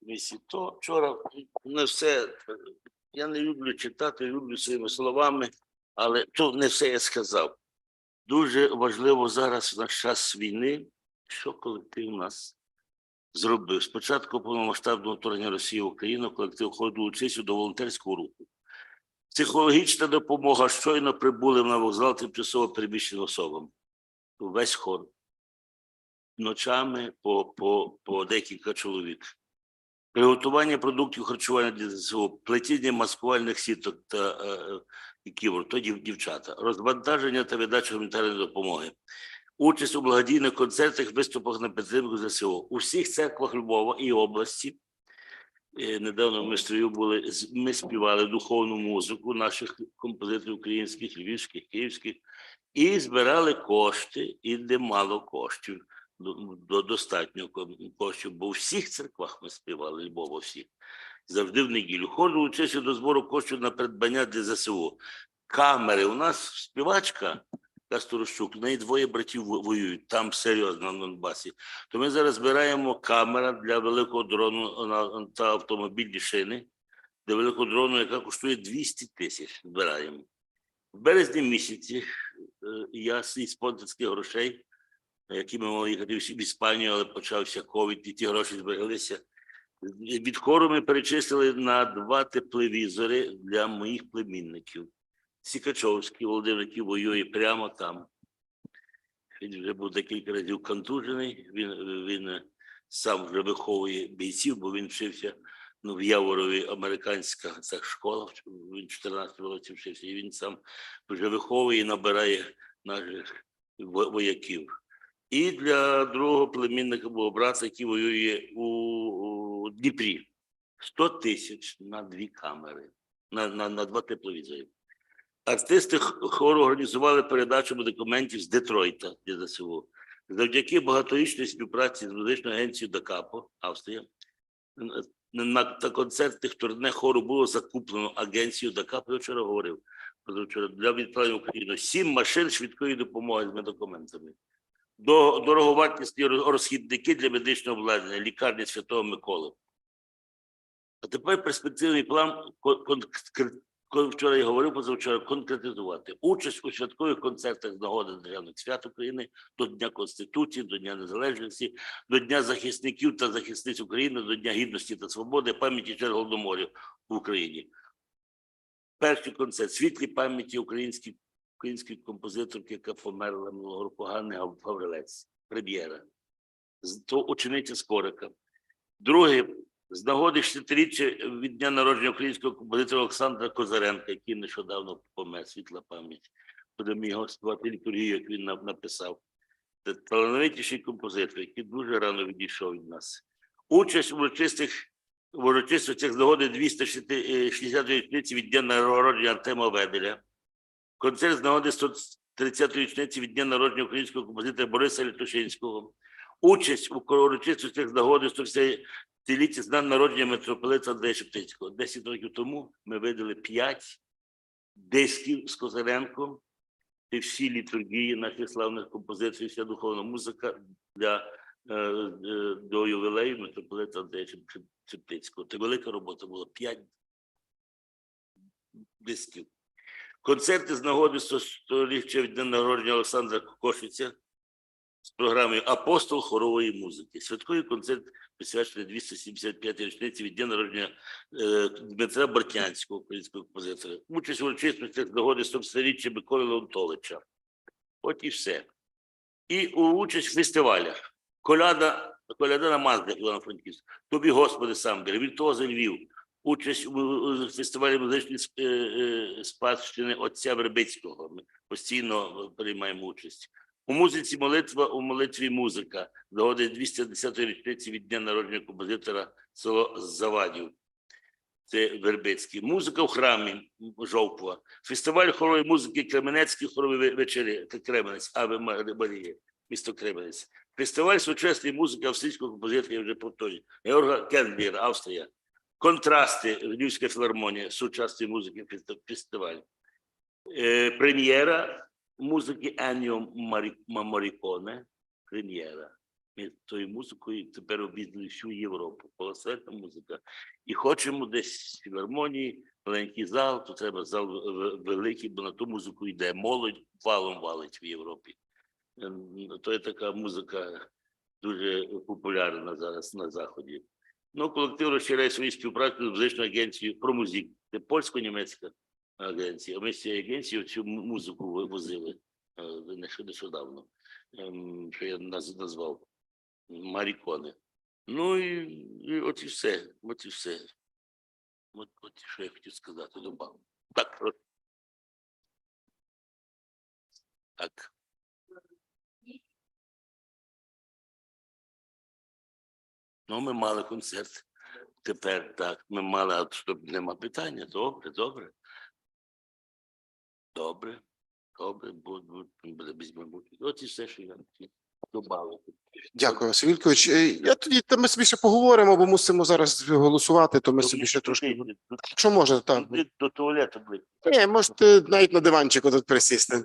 комісії, то вчора не все. Я не люблю читати, люблю своїми словами, але то не все я сказав. Дуже важливо зараз в наш час війни, що колектив нас зробив. Спочатку повномасштабного вторгнення Росії в Україну колектив ходу учився до волонтерського руху. Психологічна допомога щойно прибули на вокзал тимчасово переміщеним особам. Весь хор. Ночами по, по, по декілька чоловік. Приготування продуктів харчування для ЗСУ, плетіння маскувальних сіток та е, е, і ківор, то дів- дівчата, розвантаження та видача гуманітарної допомоги, участь у благодійних концертах, виступах на підтримку ЗСУ. У всіх церквах Львова і області Е, недавно ми строю були, ми співали духовну музику наших композиторів українських, львівських, київських, і збирали кошти, і де мало коштів, до, до достатньо коштів, бо у всіх церквах ми співали, Львова всіх, завжди в неділю. Ходжу учився до збору коштів на придбання для ЗСУ. Камери, у нас співачка, Касторощук, в неї двоє братів воюють, там серйозно на Донбасі. То ми зараз збираємо камера для великого дрону та автомобільні шини, для великого дрону, яка коштує 200 тисяч. Збираємо. В березні місяці е, я з спонсорських грошей, які ми мали їхати в Іспанію, але почався ковід, і ті гроші збереглися. Від хору ми перечислили на два тепловізори для моїх племінників. Сікачовський Володимир, який воює прямо там. Він вже був декілька разів контужений. Він, він сам вже виховує бійців, бо він вчився ну, в Яворові, американська ця школа. Він 14 років вчився, і він сам вже виховує і набирає наших вояків. І для другого племінника було брата, який воює у, Дніпрі. 100 тисяч на дві камери, на, на, на два тепловізори. Артисти хору організували передачу документів з Детройта для ЗСУ. Завдяки багаторічній співпраці з музичною агенцією Дакапо, Австрія, на та концертних турне хору було закуплено агенцією Дакапо, я вчора говорив, позавчора, для відправлення в Україну сім машин швидкої допомоги з медикаментами. До дороговартісні розхідники для медичного обладнання, лікарні Святого Миколи. А тепер перспективний план вчора я говорив позавчора, конкретизувати участь у святкових концертах з нагоди державних свят України до Дня Конституції, до Дня Незалежності, до Дня захисників та захисниць України, до Дня Гідності та Свободи, пам'яті Голодоморів в Україні. Перший концерт світлі пам'яті української, української композиторки, яка померла минулого року Ганни Гаврилець, прем'єра. То учениця Скорика. Друге, з нагоди 60-річчя від дня народження українського композитора Олександра Козаренка, який нещодавно помер, світла пам'ять. Будемо його співати літургію, як він нам написав. Це талановитіший композитор, який дуже рано відійшов від нас. Участь у урочистих урочистостях з нагоди 260 річниці від дня народження Артема Веделя. Концерт з нагоди 130 річниці від дня народження українського композитора Бориса Літушинського. Участь у урочистостях з нагоди 150 Століття з дня народження митрополита Андрея Шептицького. Десять років тому ми видали п'ять дисків з Козаренком і всі літургії наших славних композиторів, вся духовна музика для е, до ювілею митрополита Андрея Шеп- Шептицького. Це велика робота була п'ять дисків. Концерти з нагоди 100-річчя від дня народження Олександра Кошиця з програмою Апостол хорової музики. Святковий концерт присвячений 275 річниці від дня народження е, Дмитра Бортянського, українського композитора. Участь у урочистостях з нагоди 150-річчя Миколи Леонтовича. От і все. І у участь в фестивалях. Коляда, коляда на Маздах івано франківськ Тобі, Господи, сам Віртуози Львів. Участь у, фестивалі музичної е, е, спадщини отця Вербицького. Ми постійно приймаємо участь. У музиці молитва, у молитві музика. Нагоди 210-ї річниці від дня народження композитора село Завадів. Це Вербицький. Музика в храмі Жовкова. Фестиваль хорової музики Кременецькі хорові ве- вечори. Кременець, Аве Марія, місто Кременець. Фестиваль сучасної музики австрійського композитора, я вже повторюю. Георга Кендлір, Австрія. Контрасти, Львівська філармонія, сучасної музики фест- фестиваль. Е, прем'єра музики Енніо Марі- Ма- Моріконе. Прем'єра. Ми тою музикою тепер об'їздили всю Європу. Колосальна музика. І хочемо десь філармонії, маленький зал, то треба зал великий, бо на ту музику йде молодь, валом валить в Європі. Ем, То є така музика дуже популярна зараз на Заході. Ну, колектив розширяє свою співпрацю з музичною агенцією про музик. Це польсько-німецька агенція. Ми з цією агенцією цю музику ви- возили е, нещодавно, ем, що я назвав Марікони. Ну і, і от і все. От і все. От, от що я хотів сказати. Добав. Так. от. Так. Ну, ми мали концерт. Тепер так. Ми мали, а щоб нема питання. Добре, добре. Добре. Добре, буде, візьмемо. От і все, що я добавити. Дякую, Василь Вількович. Е, Я тоді та ми собі ще поговоримо, бо мусимо зараз голосувати, то ми собі ще трошки. Що можна, так. До туалету, блядь. Ні, можете навіть на диванчику тут присісти.